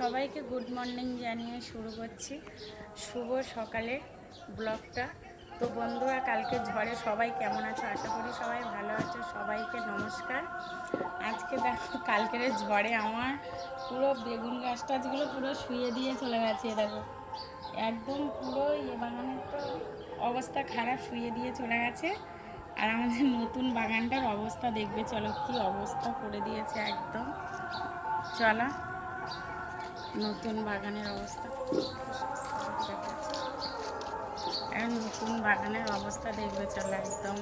সবাইকে good morning জানিয়ে শুরু করছি। শুভ সকালে ব্লগটা। তো বন্ধুরা, কালকে ঝড়ে সবাই কেমন আছো? আশা করি সবাই ভালো আছো। সবাইকে নমস্কার। আজকে দেখো, কালকের ঝড়ে আমার পুরো বেগুন গাছ টাছগুলো পুরো শুয়ে দিয়ে চলে গেছে দেখো। একদম পুরো এ বাগানের তো অবস্থা খারাপ, শুয়ে দিয়ে চলে গেছে। আর আমাদের নতুন বাগানটার অবস্থা দেখবে, চলো কি অবস্থা করে দিয়েছে একদম। চলো। নতুন বাগানের অবস্থা। নতুন বাগানের অবস্থা দেখবে, চলো একদম।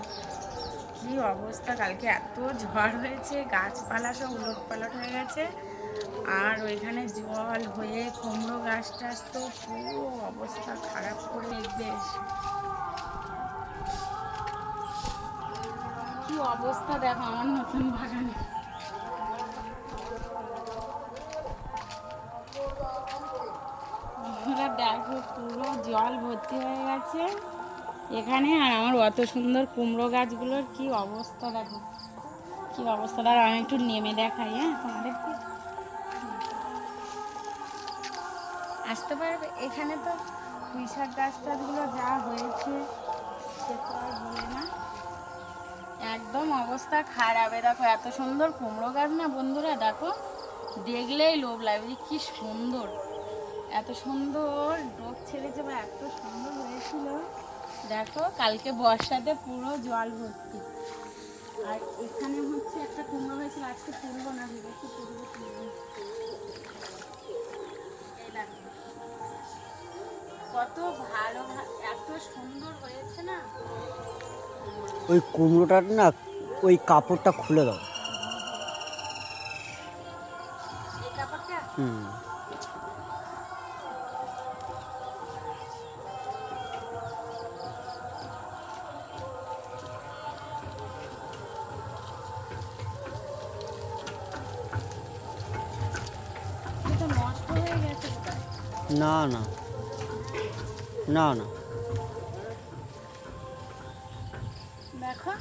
কি অবস্থা, কালকে এত ঝড় হয়েছে, গাছপালা সব উলট পালট হয়ে গেছে। আর ওইখানে জল হয়ে কুমড়ো গাছ টাছ তো পুরো অবস্থা খারাপ করে দেখবে কি অবস্থা দেখো আমার নতুন বাগানে। আমরা দেখো, পুরো জল ভর্তি হয়ে গেছে। এখানে আর আমার অত সুন্দর কুমড়ো গাছগুলোর কি অবস্থা দেখো। কি অবস্থা? দেখো আমি একটু নেমে দেখাই হ্যাঁ আসতে পারবে? এখানে তো পুঁই শাক গাছ টাছগুলো যা হয়েছে, সে তো আর বলে না। একদম অবস্থা খারাপ দেখো, এত সুন্দর কুমড়ো গাছ না বন্ধুরা, দেখো। দেখলেই লোভ লাগবে কি সুন্দর। এত সুন্দর ডোক ছেড়েছে বা এত সুন্দর হয়েছিল। দেখো, কালকে বর্ষাতে পুরো জল ভর্তি। আর এখানে হচ্ছে একটা কুমড়ো হয়েছিল, আজকে তুলবো না, ভেবেছি তুলবো কত ভালো এত সুন্দর হয়েছে না? ওই কুমড়োটার না, ওই কাপড়টা খুলে দাও। না না। না না। দেখো।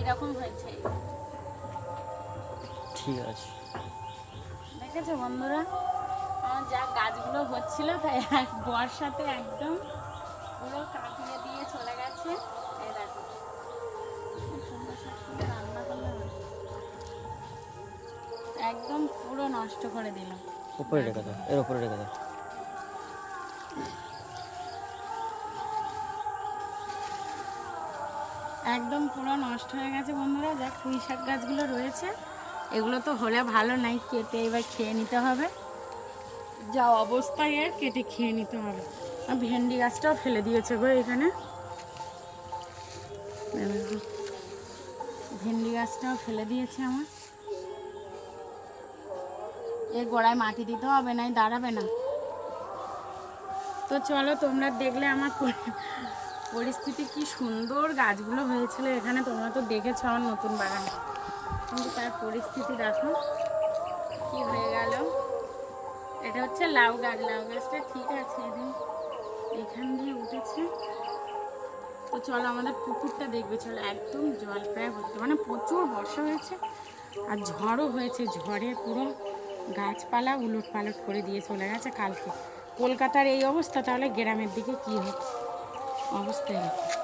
এরকম হয়েছে। ঠিক আছে। দেখেছ বন্ধুরা? আমার যা গাছগুলো হচ্ছিল তাই এক বর্ষাতে একদম পুরো কাটিয়ে দিয়ে চলে গেছে। এই দেখো। কি সুন্দর সুন্দর রান্না করলে একদম পুরো নষ্ট করে দিলাম উপরে রেখে দাও এর উপরে রেখে দাও। একদম পুরো নষ্ট হয়ে গেছে বন্ধুরা। যা পুঁই শাক গাছগুলো রয়েছে। এগুলো তো হলে ভালো নাই কেটে এবার খেয়ে নিতে হবে। যা অবস্থায় এর কেটে খেয়ে নিতে হবে। ভেন্ডি গাছটাও ফেলে দিয়েছে গো এখানে। ভেন্ডি গাছটাও ফেলে দিয়েছে আমার। এর গোড়ায় মাটি দিতে হবে নাই দাঁড়াবে না। তো চলো তোমরা দেখলে আমার পরিস্থিতি কি সুন্দর গাছগুলো হয়েছিল এখানে। তোমরা তো দেখেছ আমার নতুন বাগানে। কিন্তু তার পরিস্থিতি দেখো, কি হয়ে গেল? এটা হচ্ছে লাউ গাছ, লাউ গাছটা ঠিক আছে এদিন। এখান দিয়ে উঠেছে। তো চলো আমাদের পুকুরটা দেখবে, চলো একদম জল প্রায় ভর্তি। মানে প্রচুর বর্ষা হয়েছে আর ঝড়ও হয়েছে, ঝড়ে পুরো গাছপালা উলট পালট করে দিয়ে চলে গেছে কালকে। কলকাতার এই অবস্থা, তাহলে গ্রামের দিকে কী হচ্ছে? অবস্থা এরকম।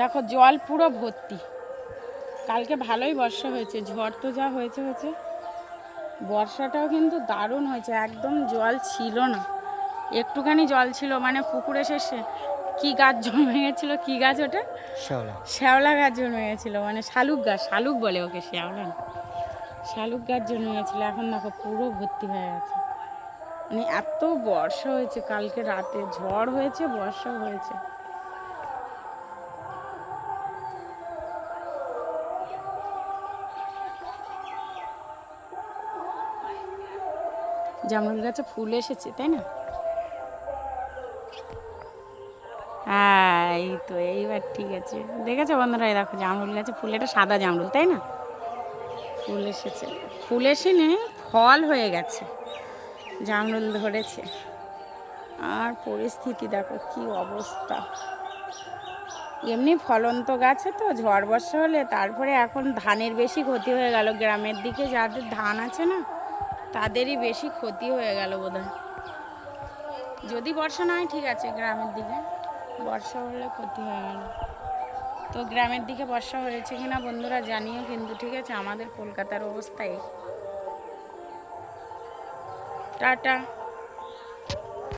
দেখো জল পুরো ভর্তি। কালকে ভালোই বর্ষা হয়েছে ঝড় তো যা হয়েছে হয়েছে। বর্ষাটাও কিন্তু দারুণ হয়েছে একদম জল ছিল না। একটুখানি জল ছিল মানে পুকুরে শেষে কি গাছ জমে গেছিল কি গাছ ওটা? শ্যাওলা। শ্যাওলা গাছ জন্মে গেছিল মানে শালুক গাছ শালুক বলে ওকে শ্যাওলা। না শালুক গাছ জন্মে গেছিল এখন দেখো পুরো ভর্তি হয়ে গেছে। মানে এত বর্ষা হয়েছে কালকে রাতে ঝড় হয়েছে বর্ষা হয়েছে। জামরুল গাছে ফুল এসেছে, তাই না? হ্যাঁ এই তো, এইবার ঠিক আছে। দেখেছ বন্ধুরা দেখো জামরুল গাছে ফুল, এটা সাদা জামরুল, তাই না? ফুল এসেছে। ফুল এসেনি ফল হয়ে গেছে, জামরুল ধরেছে। আর পরিস্থিতি দেখো কি অবস্থা। এমনি ফলন্ত গাছে তো ঝড় বর্ষা হলে তারপরে এখন ধানের বেশি ক্ষতি হয়ে গেল, গ্রামের দিকে যাদের ধান আছে না তাদেরই বেশি ক্ষতি হয়ে গেল বোধ যদি বর্ষা নয় ঠিক আছে, গ্রামের দিকে। বর্ষা হলে ক্ষতি হয়ে গেল তো গ্রামের দিকে বর্ষা হয়েছে কিনা বন্ধুরা জানিও কিন্তু, ঠিক আছে? আমাদের কলকাতার অবস্থায় টাটা।